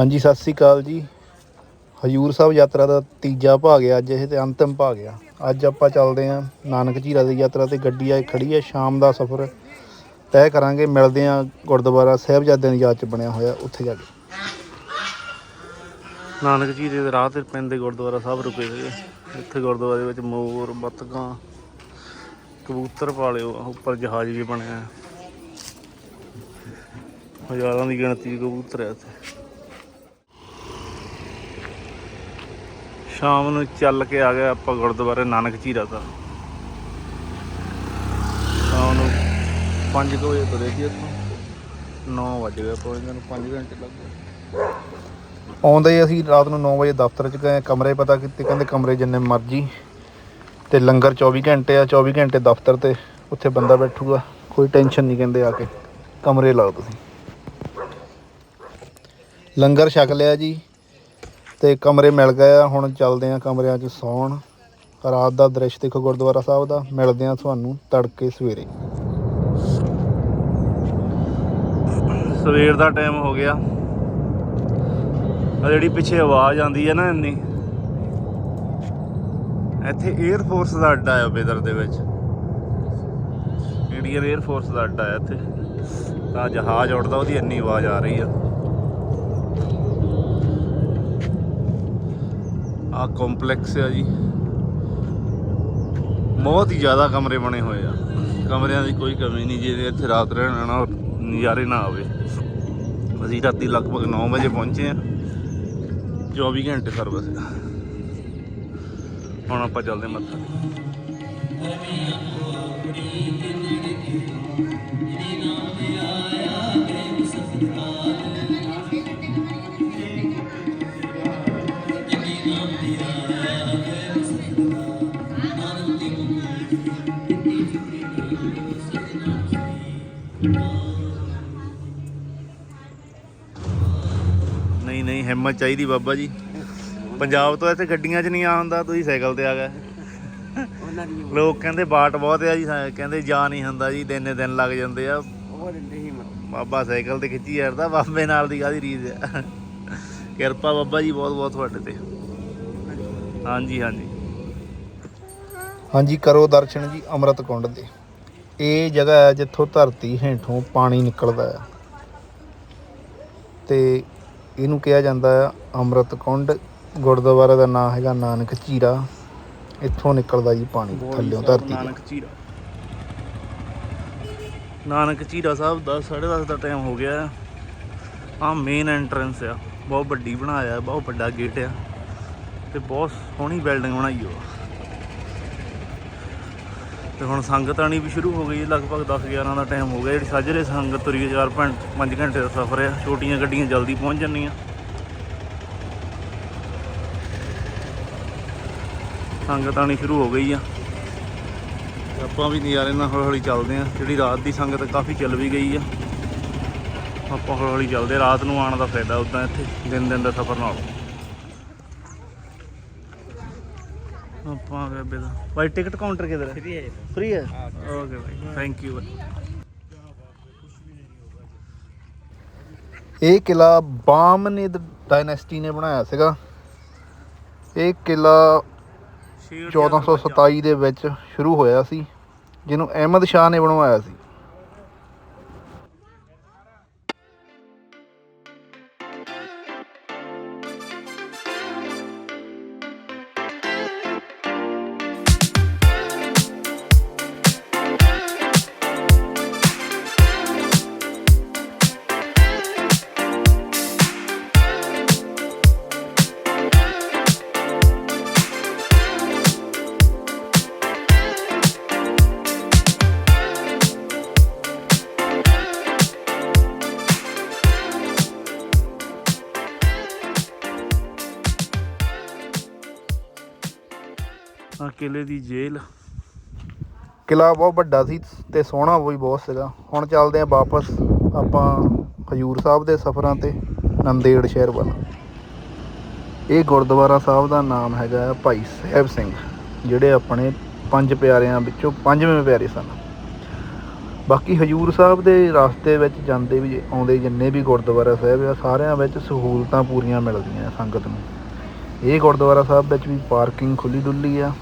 ਹਾਂਜੀ, ਸਤਿ ਸ੍ਰੀ ਅਕਾਲ ਜੀ। ਹਜੂਰ ਸਾਹਿਬ ਯਾਤਰਾ ਦਾ ਤੀਜਾ ਭਾਗ ਹੈ ਅੱਜ, ਇਹ ਤੇ ਅੰਤਿਮ ਭਾਗ ਆ ਅੱਜ ਆਪਾਂ ਚੱਲਦੇ ਆਂ ਨਾਨਕ ਝੀਰਾ ਦੀ ਯਾਤਰਾ ਤੇ। ਗੱਡੀ ਆ ਖੜੀ ਹੈ, ਸ਼ਾਮ ਦਾ ਸਫ਼ਰ ਤੈਅ ਕਰਾਂਗੇ। ਮਿਲਦੇ ਆਂ ਗੁਰਦੁਆਰਾ ਸਾਹਿਬਜ਼ਾਦਿਆਂ ਦੀ ਯਾਦ ਚ ਬਣਿਆ ਹੋਇਆ, ਉੱਥੇ ਜਾ ਕੇ। ਨਾਨਕ ਝੀਰੇ ਦੇ ਰਾਹ ਤੇ ਪੈਂਦੇ ਗੁਰਦੁਆਰਾ ਸਾਹਿਬ ਰੁਕੇ ਸੀਗੇ ਇੱਥੇ ਗੁਰਦੁਆਰੇ ਵਿੱਚ ਮੋਰ ਬੱਤਕਾਂ ਕਬੂਤਰ ਪਾਲੇ ਉੱਪਰ ਜਹਾਜ਼ ਵੀ ਬਣਿਆ। ਹਜ਼ਾਰਾਂ ਦੀ ਗਿਣਤੀ ਕਬੂਤਰ ਹੈ ਇੱਥੇ। ਸ਼ਾਮ ਨੂੰ ਚੱਲ ਕੇ ਆ ਗਏ ਆਪਾਂ ਗੁਰਦੁਆਰੇ ਨਾਨਕ ਝੀਰਾ ਦਾ। ਸ਼ਾਮ ਨੂੰ 5 ਵਜੇ ਤੁਰੇ ਸੀ ਇੱਥੋਂ। 9 ਵਜ ਗਏ ਪਹੁੰਚਦੇ ਨੂੰ 5 ਘੰਟੇ ਲੱਗ ਗਏ। ਆਉਂਦੇ ਹੀ ਅਸੀਂ ਰਾਤ ਨੂੰ 9 ਵਜੇ ਦਫ਼ਤਰ 'ਚ ਗਏ, ਕਮਰੇ ਪਤਾ ਕੀਤੇ ਕਹਿੰਦੇ ਕਮਰੇ ਜਿੰਨੇ ਮਰਜ਼ੀ। ਤੇ ਲੰਗਰ 24 ਘੰਟੇ ਆ 24 ਘੰਟੇ ਦਫ਼ਤਰ ਤੇ ਉੱਥੇ ਬੰਦਾ ਬੈਠੂਗਾ, ਕੋਈ ਟੈਨਸ਼ਨ ਨਹੀਂ ਕਹਿੰਦੇ ਆ ਕੇ। ਕਮਰੇ ਲਾਓ ਤੁਸੀਂ। ਲੰਗਰ ਛਕ ਲਿਆ ਜੀ। ਤੇ ਕਮਰੇ ਮਿਲ ਗਏ ਆ। ਹੁਣ ਚੱਲਦੇ ਆ ਕਮਰਿਆਂ 'ਚ ਸੌਣ। ਰਾਤ ਦਾ ਦ੍ਰਿਸ਼ ਦੇਖੋ ਗੁਰਦੁਆਰਾ ਸਾਹਿਬ ਦਾ। ਮਿਲਦੇ ਆ ਤੁਹਾਨੂੰ ਤੜਕੇ ਸਵੇਰੇ। ਸਵੇਰ ਦਾ ਟਾਈਮ ਹੋ ਗਿਆ। ਆ ਜਿਹੜੀ ਪਿੱਛੇ ਆਵਾਜ਼ ਆਉਂਦੀ ਹੈ ਨਾ ਇੰਨੀ। ਇੱਥੇ 에ਅਰ ਫੋਰਸ ਦਾ ਅੱਡਾ ਹੈ ਬੇਦਰ ਦੇ ਵਿੱਚ। ਇੰਡੀਅਨ 에ਅਰ ਫੋਰਸ ਦਾ ਅੱਡਾ ਹੈ ਇੱਥੇ। ਤਾਂ ਜਹਾਜ਼ ਉੱਡਦਾ, ਉਹਦੀ ਇੰਨੀ ਆਵਾਜ਼ ਆ ਰਹੀ ਆ। ਆ ਕੰਪਲੈਕਸ ਆ ਜੀ। ਬਹੁਤ ਹੀ ਜ਼ਿਆਦਾ ਕਮਰੇ ਬਣੇ ਹੋਏ ਆ। ਕਮਰਿਆਂ ਦੀ ਕੋਈ ਕਮੀ ਨਹੀਂ ਜੇ ਇੱਥੇ ਰਾਤ ਰਹਿਣ ਨਾ ਨਜ਼ਾਰੇ ਨਾ ਆਵੇ। ਅਸੀਂ ਰਾਤੀ ਲਗਭਗ 9 ਵਜੇ ਪਹੁੰਚੇ ਆ। 24 ਘੰਟੇ ਸਰਵਿਸ ਹੁਣ ਆਪਾਂ ਚੱਲਦੇ ਮੱਥਾ ਹਿੰਮਤ ਚਾਹੀਦੀ ਬਾਬਾ ਜੀ। ਪੰਜਾਬ ਤੋਂ ਇੱਥੇ ਗੱਡੀਆਂ 'ਚ ਨਹੀਂ ਆ ਹੁੰਦਾ ਤੁਸੀਂ ਸਾਈਕਲ ਤੇ ਆ ਗਏ। ਉਹਨਾਂ ਦੀ ਲੋਕ ਕਹਿੰਦੇ ਬਾਟ ਬਹੁਤ ਆ ਜੀ ਕਹਿੰਦੇ ਜਾ ਨਹੀਂ ਹੁੰਦਾ ਜੀ ਦਿਨੇ ਦਿਨ ਲੱਗ ਜਾਂਦੇ ਆ। ਉਹ ਦਿੰਦੇ ਹੀ ਮਤ ਬਾਬਾ ਸਾਈਕਲ ਤੇ ਖਿੱਚੀ ਜਾਂਦਾ ਬਾਬੇ ਨਾਲ ਦੀ ਕਾਦੀ ਰੀਸ ਆ। ਕਿਰਪਾ ਬਾਬਾ ਜੀ ਬਹੁਤ ਬਹੁਤ ਤੁਹਾਡੇ ਤੇ। ਹਾਂਜੀ ਹਾਂਜੀ। ਹਾਂਜੀ ਕਰੋ ਦਰਸ਼ਨ ਜੀ ਅੰਮ੍ਰਿਤ ਕੁੰਡ ਦੇ। ਇਹ ਜਗ੍ਹਾ ਹੈ ਜਿੱਥੋਂ ਧਰਤੀ ਹੇਠੋਂ ਪਾਣੀ ਨਿਕਲਦਾ ਆ ਤੇ ਇਹਨੂੰ ਕਿਹਾ ਜਾਂਦਾ ਆ ਅੰਮ੍ਰਿਤ ਕੁੰਡ। ਗੁਰਦੁਆਰਾ ਦਾ ਨਾਮ ਹੈਗਾ ਨਾਨਕ ਝੀਰਾ ਇੱਥੋਂ ਨਿਕਲਦਾ ਜੀ ਪਾਣੀ ਥੱਲਿਓਂ ਧਰਤੀ ਨਾਨਕ ਝੀਰਾ ਨਾਨਕ ਝੀਰਾ ਸਾਹਿਬ ਦਾ 10:30 ਦਾ ਟਾਈਮ ਹੋ ਗਿਆ। ਆ ਮੇਨ ਐਂਟਰੈਂਸ ਆ। ਬਹੁਤ ਵੱਡੀ ਬਣਾਇਆ ਬਹੁਤ ਵੱਡਾ ਗੇਟ ਆ। ਤੇ ਬਹੁਤ ਸੋਹਣੀ ਬਿਲਡਿੰਗ ਬਣਾਈ ਹੋ ਤੇ ਹੁਣ ਸੰਗਤ ਆਣੀ ਵੀ ਸ਼ੁਰੂ ਹੋ ਗਈ ਲਗਭਗ 10 11 ਦਾ ਟਾਈਮ ਹੋ ਗਿਆ। ਜਿਹੜੀ ਸਾਜਰੇ ਸੰਗਤ ਤੁਰੀ 4 5 ਘੰਟੇ ਦਾ ਸਫ਼ਰ ਆ ਛੋਟੀਆਂ ਗੱਡੀਆਂ ਜਲਦੀ ਪਹੁੰਚ ਜਾਂਦੀਆਂ। ਸੰਗਤ ਆਣੀ ਸ਼ੁਰੂ ਹੋ ਗਈ ਆ। ਆਪਾਂ ਵੀ ਨਜ਼ਾਰੇ ਨਾਲ ਹੌਲੀ ਹੌਲੀ ਚੱਲਦੇ ਆ। ਜਿਹੜੀ ਰਾਤ ਦੀ ਸੰਗਤ ਕਾਫੀ ਚੱਲ ਵੀ ਗਈ ਆ। ਆਪਾਂ ਹੌਲੀ ਹੌਲੀ ਚੱਲਦੇ ਰਾਤ ਨੂੰ ਆਉਣ ਦਾ ਫਾਇਦਾ ਉਦਾਂ ਇੱਥੇ ਦਿਨ ਦਿਨ ਦਾ ਸਫ਼ਰ ਨਾਲੋਂ ਆਪਾਂ ਆ ਗਏ ਬੇਦਾ ਭਾਈ ਟਿਕਟ ਕਾਊਂਟਰ ਕਿਧਰ ਹੈ? ਫਰੀ ਹੈ ਫ੍ਰੀ ਹੈ? ਓਕੇ ਭਾਈ ਥੈਂਕ ਯੂ ਇਹ ਕਿਲਾ ਬਾਮਨਿਦ ਡਾਇਨੈਸਟੀ ਨੇ ਬਣਾਇਆ ਸੀਗਾ। ਇਹ ਕਿਲਾ 1427 ਦੇ ਵਿੱਚ ਸ਼ੁਰੂ ਹੋਇਆ ਸੀ ਜਿਹਨੂੰ ਅਹਿਮਦ ਸ਼ਾਹ ਨੇ ਬਣਵਾਇਆ ਸੀ। ਕਿਲੇ ਦੀ ਜੇਲ੍ਹ। ਕਿਲਾ ਬਹੁਤ ਵੱਡਾ ਸੀ ਤੇ ਸੋਹਣਾ ਵੀ ਬਹੁਤ ਸੀਗਾ। ਹੁਣ ਚੱਲਦੇ ਆ ਵਾਪਸ ਆਪਾਂ ਹਜੂਰ ਸਾਹਿਬ ਦੇ ਸਫ਼ਰਾਂ ਤੇ, ਨੰਦੇੜ ਸ਼ਹਿਰ ਵੱਲ। ਇਹ ਗੁਰਦੁਆਰਾ ਸਾਹਿਬ ਦਾ ਨਾਮ ਹੈਗਾ ਭਾਈ ਸਾਹਿਬ ਸਿੰਘ, ਜਿਹੜੇ ਆਪਣੇ ਪੰਜ ਪਿਆਰਿਆਂ ਵਿੱਚੋਂ ਪੰਜਵੇਂ ਪਿਆਰੇ ਸਨ। ਬਾਕੀ ਹਜੂਰ ਸਾਹਿਬ ਦੇ ਰਸਤੇ ਵਿੱਚ ਜਾਂਦੇ ਵੀ ਆਉਂਦੇ ਜਿੰਨੇ ਵੀ ਗੁਰਦੁਆਰਾ ਸਾਹਿਬ ਆ, ਸਾਰਿਆਂ ਵਿੱਚ ਸਹੂਲਤਾਂ ਪੂਰੀਆਂ ਮਿਲਦੀਆਂ ਸੰਗਤ ਨੂੰ। ਇਹ ਗੁਰਦੁਆਰਾ ਸਾਹਿਬ ਵਿੱਚ ਵੀ ਪਾਰਕਿੰਗ ਖੁੱਲੀ ਡੁੱਲੀ ਆ।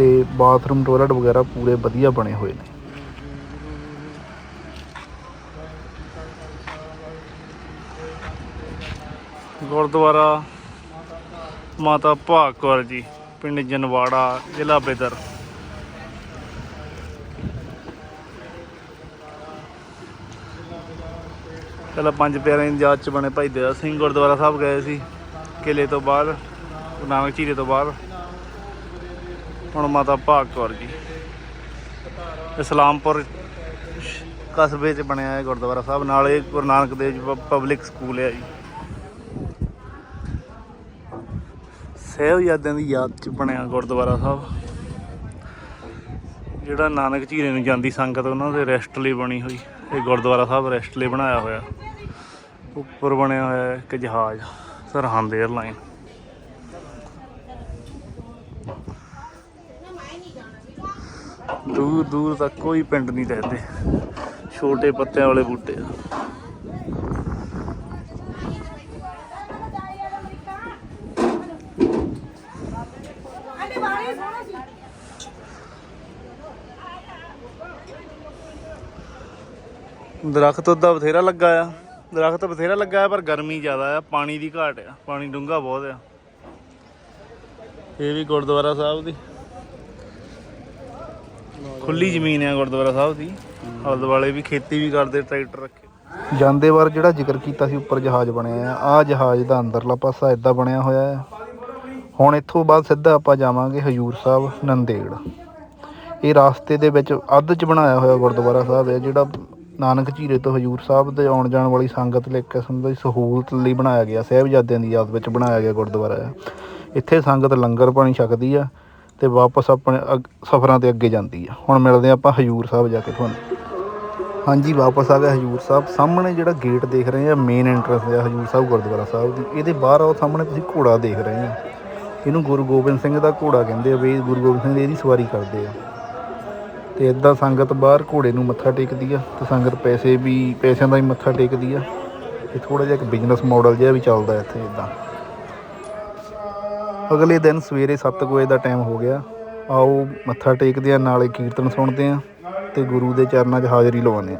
ਤੇ ਬਾਥਰੂਮ ਟੋਇਲਟ ਵਗੈਰਾ ਪੂਰੇ ਵਧੀਆ ਬਣੇ ਹੋਏ ਨੇ। ਗੁਰਦੁਆਰਾ ਮਾਤਾ ਭਾਗ ਕੌਰ ਜੀ, ਪਿੰਡ ਜਨਵਾੜਾ, ਜ਼ਿਲ੍ਹਾ ਬੇਦਰ। ਪਹਿਲਾਂ ਪੰਜ ਪਿਆਰਿਆਂ ਦੀ ਯਾਦ ਚ ਬਣੇ ਭਾਈ ਦਇਆ ਸਿੰਘ ਗੁਰਦੁਆਰਾ ਸਾਹਿਬ ਗਏ ਸੀ ਕਿਲੇ ਤੋਂ ਬਾਅਦ ਗੁਰੂ ਨਾਨਕ ਝੀਰੇ ਤੋਂ ਬਾਅਦ ਹੁਣ ਮਾਤਾ ਭਾਗ ਕੌਰ ਜੀ ਇਸਲਾਮਪੁਰ ਕਸਬੇ 'ਚ ਬਣਿਆ ਹੈ ਗੁਰਦੁਆਰਾ ਸਾਹਿਬ, ਨਾਲੇ ਗੁਰੂ ਨਾਨਕ ਦੇਵ ਜੀ ਪਬਲਿਕ ਸਕੂਲ ਹੈ ਜੀ। ਸਾਹਿਬਜ਼ਾਦਿਆਂ ਦੀ ਯਾਦ 'ਚ ਬਣਿਆ ਗੁਰਦੁਆਰਾ ਸਾਹਿਬ। ਜਿਹੜਾ ਨਾਨਕ ਝੀਰੇ ਨੂੰ ਜਾਂਦੀ ਸੰਗਤ, ਉਹਨਾਂ ਦੇ ਰੈਸਟ ਲਈ ਬਣੀ ਹੋਈ। ਇਹ ਗੁਰਦੁਆਰਾ ਸਾਹਿਬ ਰੈਸਟ ਲਈ ਬਣਾਇਆ ਹੋਇਆ। ਉੱਪਰ ਬਣਿਆ ਹੋਇਆ ਇੱਕ ਜਹਾਜ਼, ਸਰਹੰਦ 에ਅਰਲਾਈਨ ਦੂਰ ਦੂਰ ਤੱਕ ਕੋਈ ਪਿੰਡ ਨਹੀਂ ਰਹਿੰਦੇ। ਛੋਟੇ ਪੱਤਿਆਂ ਵਾਲੇ ਬੂਟੇ। ਆ ਦਰਖਤ ਉਹਦਾ ਬਥੇਰਾ ਲੱਗਾ ਆ। ਦਰਖਤ ਬਥੇਰਾ ਲੱਗਾ ਆ, ਪਰ ਗਰਮੀ ਜ਼ਿਆਦਾ ਆ। ਪਾਣੀ ਦੀ ਘਾਟ ਆ। ਪਾਣੀ ਡੂੰਘਾ ਬਹੁਤ ਆ। ਇਹ ਵੀ ਗੁਰਦੁਆਰਾ ਸਾਹਿਬ ਦੀ। ਖੁੱਲੀ ਜ਼ਮੀਨ ਆ ਗੁਰਦੁਆਰਾ ਸਾਹਿਬ ਦੀ। ਆਲੇ ਦੁਆਲੇ ਵੀ ਖੇਤੀ ਵੀ ਕਰਦੇ, ਟਰੈਕਟਰ ਰੱਖੇ। ਜਾਂਦੇ ਵਾਰ ਜਿਹੜਾ ਜ਼ਿਕਰ ਕੀਤਾ ਸੀ ਉੱਪਰ ਜਹਾਜ਼ ਬਣਿਆ ਆ ਆ ਜਹਾਜ਼ ਦਾ ਅੰਦਰਲਾ ਪਾਸਾ ਇਦਾਂ ਬਣਿਆ ਹੋਇਆ ਹੈ ਹੁਣ ਇੱਥੋਂ ਬਾਅਦ ਸਿੱਧਾ ਆਪਾਂ ਜਾਵਾਂਗੇ ਹਜੂਰ ਸਾਹਿਬ, ਨੰਦੇੜ। ਇਹ ਰਾਸਤੇ ਦੇ ਵਿੱਚ ਅੱਧ ਚ ਬਣਾਇਆ ਹੋਇਆ ਗੁਰਦੁਆਰਾ ਸਾਹਿਬ ਹੈ ਜਿਹੜਾ ਨਾਨਕ ਝੀਰੇ ਤੋਂ ਹਜੂਰ ਸਾਹਿਬ ਦੇ ਆਉਣ ਜਾਣ ਵਾਲੀ ਸੰਗਤ ਲਈ ਇੱਕ ਕਿਸਮ ਦੀ ਸਹੂਲਤ ਲਈ ਬਣਾਇਆ ਗਿਆ, ਸਾਹਿਬਜ਼ਾਦਿਆਂ ਦੀ ਯਾਦ ਵਿੱਚ ਬਣਾਇਆ ਗਿਆ ਗੁਰਦੁਆਰਾ ਹੈ ਇੱਥੇ ਸੰਗਤ ਲੰਗਰ ਪਾਣੀ ਛਕਦੀ ਆ ਤੇ ਵਾਪਸ ਆਪਣੇ ਅਗ- ਸਫ਼ਰਾਂ ਤੇ ਅੱਗੇ ਜਾਂਦੀ ਆ। ਹੁਣ ਮਿਲਦੇ ਹਾਂ ਆਪਾਂ ਹਜੂਰ ਸਾਹਿਬ ਜਾ ਕੇ ਤੁਹਾਨੂੰ। ਹਾਂਜੀ, ਵਾਪਸ ਆ ਗਿਆ ਹਜੂਰ ਸਾਹਿਬ। ਸਾਹਮਣੇ ਜਿਹੜਾ ਗੇਟ ਦੇਖ ਰਹੇ ਆ ਮੇਨ ਐਂਟਰੈਂਸ ਆ ਹਜੂਰ ਸਾਹਿਬ ਗੁਰਦੁਆਰਾ ਸਾਹਿਬ ਦੀ। ਇਹਦੇ ਬਾਹਰ ਆਓ, ਸਾਹਮਣੇ ਤੁਸੀਂ ਘੋੜਾ ਦੇਖ ਰਹੇ ਆ। ਇਹਨੂੰ ਗੁਰੂ ਗੋਬਿੰਦ ਸਿੰਘ ਦਾ ਘੋੜਾ ਕਹਿੰਦੇ ਆ, ਵੀ ਗੁਰੂ ਗੋਬਿੰਦ ਸਿੰਘ ਇਹਦੀ ਸਵਾਰੀ ਕਰਦੇ ਆ। ਤੇ ਇਦਾਂ ਸੰਗਤ ਬਾਹਰ ਘੋੜੇ ਨੂੰ ਮੱਥਾ ਟੇਕਦੀ ਆ, ਤੇ ਸੰਗਤ ਪੈਸੇ ਵੀ, ਪੈਸਿਆਂ ਦਾ ਹੀ ਮੱਥਾ ਟੇਕਦੀ ਆ। ਇਹ ਥੋੜਾ ਜਿਹਾ ਇੱਕ ਬਿਜ਼ਨਸ ਮਾਡਲ ਜਿਹਾ ਵੀ ਚੱਲਦਾ ਇੱਥੇ ਇਦਾਂ ਅਗਲੇ ਦਿਨ ਸਵੇਰੇ 7 ਵਜੇ ਦਾ ਟਾਈਮ ਹੋ ਗਿਆ। ਆਓ ਮੱਥਾ ਟੇਕਦੇ ਆ ਨਾਲੇ ਕੀਰਤਨ ਸੁਣਦੇ ਆ ਤੇ ਗੁਰੂ ਦੇ ਚਰਨਾਂ 'ਚ ਹਾਜ਼ਰੀ ਲਵਾਉਂਦੇ ਆ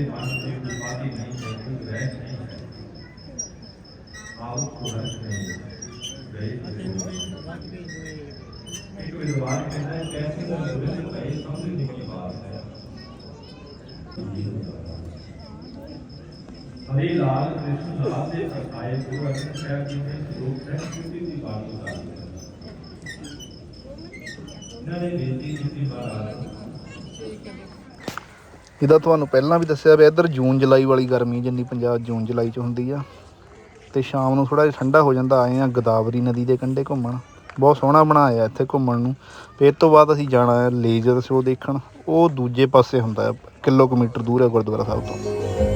ਉਹ ਹੈ ਜਿਹਦੇ ਮਨ ਦੀ ਉਪਾਧੀ ਨਹੀਂ ਹੈ ਤੂੰ ਰਹਿ ਨਹੀਂ ਆਉ ਕੋ ਰਹਿ ਨਹੀਂ ਗਏ ਇੱਕ ਵਿਦਵਾਨ ਕਹਿੰਦਾ ਹੈ ਕੈਸੇ ਦਾ ਸੁਰਤ ਕਹੇ ਸਮਝਣੇ ਦੀ ਬਾਤ ਹੈ ਹਰੀ ਲਾਲ ਕ੍ਰਿਸ਼ਨ ਲਾਲ ਦੇ ਅਕਾਏ ਗੁਰੂ ਅਰਜਨ ਸਾਹਿਬ ਜੀ ਨੇ ਸ਼ਲੋਕ ਹੈ ਕਿਉਂਕਿ ਦੀ ਬਾਤ ਉਤਾਰੀ ਹੈ ਇਹਨਾਂ ਨੇ ਬੇਨਤੀ ਕੀਤੀ ਮਹਾਰਾਜ ਇਹਦਾ ਤੁਹਾਨੂੰ ਪਹਿਲਾਂ ਵੀ ਦੱਸਿਆ ਵੀ ਇੱਧਰ ਜੂਨ ਜੁਲਾਈ ਵਾਲੀ ਗਰਮੀ ਜਿੰਨੀ ਪੰਜਾਬ ਜੂਨ ਜੁਲਾਈ 'ਚ ਹੁੰਦੀ ਆ। ਤੇ ਸ਼ਾਮ ਨੂੰ ਥੋੜਾ ਜਿਹਾ ਠੰਡਾ ਹੋ ਜਾਂਦਾ, ਆਏ ਆ ਗੋਦਾਵਰੀ ਨਦੀ ਦੇ ਕੰਢੇ ਘੁੰਮਣ। ਬਹੁਤ ਸੋਹਣਾ ਬਣਾਇਆ ਇੱਥੇ ਘੁੰਮਣ ਨੂੰ। ਫਿਰ ਤੋਂ ਬਾਅਦ ਅਸੀਂ ਜਾਣਾ ਹੈ ਲੇਜ਼ਰ ਸ਼ੋਅ ਦੇਖਣ। ਉਹ ਦੂਜੇ ਪਾਸੇ ਹੁੰਦਾ ਹੈ, ਕਿਲੋਮੀਟਰ ਦੂਰ ਹੈ ਗੁਰਦੁਆਰਾ ਸਾਹਿਬ ਤੋਂ।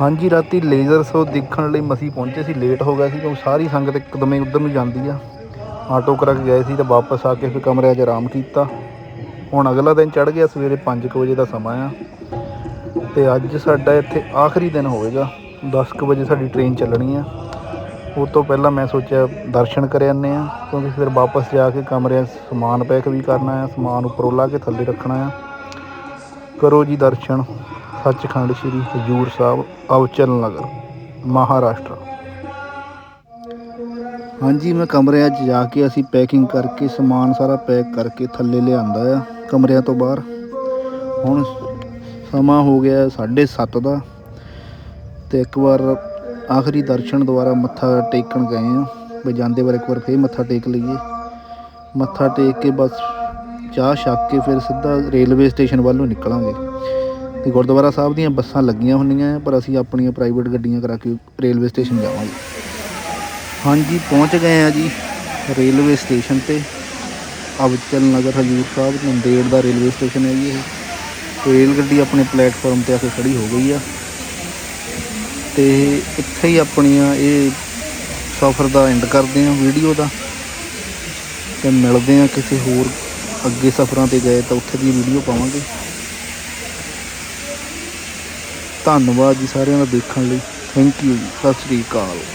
ਹਾਂਜੀ, ਰਾਤੀ ਲੇਜ਼ਰ ਸੋ ਦੇਖਣ ਲਈ ਮਸੀਂ ਪਹੁੰਚੇ ਸੀ ਲੇਟ ਹੋ ਗਿਆ ਸੀ, ਕਿਉਂਕਿ ਸਾਰੀ ਸੰਗਤ ਇੱਕਦਮੇ ਉੱਧਰ ਨੂੰ ਜਾਂਦੀ ਆ। ਆਟੋ ਕਰਾ ਕੇ ਗਏ ਸੀ ਤਾਂ ਵਾਪਸ ਆ ਕੇ ਫਿਰ ਕਮਰਿਆਂ 'ਚ ਆਰਾਮ ਕੀਤਾ। ਹੁਣ ਅਗਲਾ ਦਿਨ ਚੜ ਗਿਆ, ਸਵੇਰੇ 5 ਵਜੇ ਦਾ ਸਮਾਂ ਆ। ਤੇ ਅੱਜ ਸਾਡਾ ਇੱਥੇ ਆਖਰੀ ਦਿਨ ਹੋਵੇਗਾ 10 ਕੁ ਵਜੇ ਸਾਡੀ ਟ੍ਰੇਨ ਚੱਲਣੀ ਆ। ਉਹ ਤੋਂ ਪਹਿਲਾਂ ਮੈਂ ਸੋਚਿਆ ਦਰਸ਼ਨ ਕਰ ਆਨੇ ਆ, ਕਿਉਂਕਿ ਫਿਰ ਵਾਪਸ ਜਾ ਕੇ ਕਮਰਿਆਂ ਸਮਾਨ ਪੈਕ ਵੀ ਕਰਨਾ ਆ, ਸਮਾਨ ਉੱਪਰੋਂ ਲਾ ਕੇ ਥੱਲੇ ਰੱਖਣਾ ਆ। ਕਰੋ ਜੀ ਦਰਸ਼ਨ। ਸੱਚਖੰਡ ਸ੍ਰੀ ਹਜੂਰ ਸਾਹਿਬ, ਅਵਚਲ ਨਗਰ, ਮਹਾਰਾਸ਼ਟਰ। ਹਾਂਜੀ, ਮੈਂ ਕਮਰਿਆਂ 'ਚ ਜਾ ਕੇ ਅਸੀਂ ਪੈਕਿੰਗ ਕਰਕੇ ਸਮਾਨ ਸਾਰਾ ਪੈਕ ਕਰਕੇ ਥੱਲੇ ਲਿਆਂਦਾ ਆ, ਕਮਰਿਆਂ ਤੋਂ ਬਾਹਰ। ਹੁਣ ਸਮਾਂ ਹੋ ਗਿਆ 7:30 ਦਾ ਤੇ ਇੱਕ ਵਾਰ ਆਖਰੀ ਦਰਸ਼ਨ ਦੁਆਰਾ ਮੱਥਾ ਟੇਕਣ ਗਏ ਆ। ਵੀ ਜਾਂਦੇ ਵਾਰ ਇੱਕ ਵਾਰ ਫੇਰ ਮੱਥਾ ਟੇਕ ਲਈਏ। ਮੱਥਾ ਟੇਕ ਕੇ ਬਸ ਚਾਹ ਛੱਕ ਕੇ ਫਿਰ ਸਿੱਧਾ ਰੇਲਵੇ ਸਟੇਸ਼ਨ ਵੱਲੋਂ ਨਿਕਲਾਂਗੇ। ਤੇ ਗੁਰਦੁਆਰਾ ਸਾਹਿਬ ਦੀਆਂ ਬੱਸਾਂ ਲੱਗੀਆਂ ਹੁੰਦੀਆਂ ਆ, ਪਰ ਅਸੀਂ ਆਪਣੀਆਂ ਪ੍ਰਾਈਵੇਟ ਗੱਡੀਆਂ ਕਰਾ ਕੇ ਰੇਲਵੇ ਸਟੇਸ਼ਨ ਜਾਵਾਂਗੇ। ਹਾਂਜੀ ਪਹੁੰਚ ਗਏ ਆ ਜੀ ਰੇਲਵੇ ਸਟੇਸ਼ਨ ਤੇ। ਅਬਚਲ ਨਗਰ ਹਜੂਰ ਸਾਹਿਬ ਨੰਦੇੜ ਦਾ ਰੇਲਵੇ ਸਟੇਸ਼ਨ ਹੈ ਜੀ ਇਹ। ਰੇਲ ਗੱਡੀ ਆਪਣੇ ਪਲੇਟਫਾਰਮ ਤੇ ਆ ਕੇ ਖੜੀ ਹੋ ਗਈ ਆ। ਤੇ ਇੱਥੇ ਹੀ ਆਪਣੀਆਂ ਇਹ ਸਫ਼ਰ ਦਾ ਐਂਡ ਕਰਦੇ ਆ ਵੀਡੀਓ ਦਾ। ਤੇ ਮਿਲਦੇ ਆ ਕਿਸੇ ਹੋਰ ਅੱਗੇ ਸਫ਼ਰਾਂ ਤੇ ਗਏ ਤਾਂ ਉੱਥੇ ਦੀ ਵੀਡੀਓ ਪਾਵਾਂਗੇ। ਧੰਨਵਾਦ ਜੀ ਸਾਰਿਆਂ ਦਾ ਦੇਖਣ ਲਈ। ਥੈਂਕ ਯੂ ਜੀ। ਸਤਿ ਸ੍ਰੀ ਅਕਾਲ।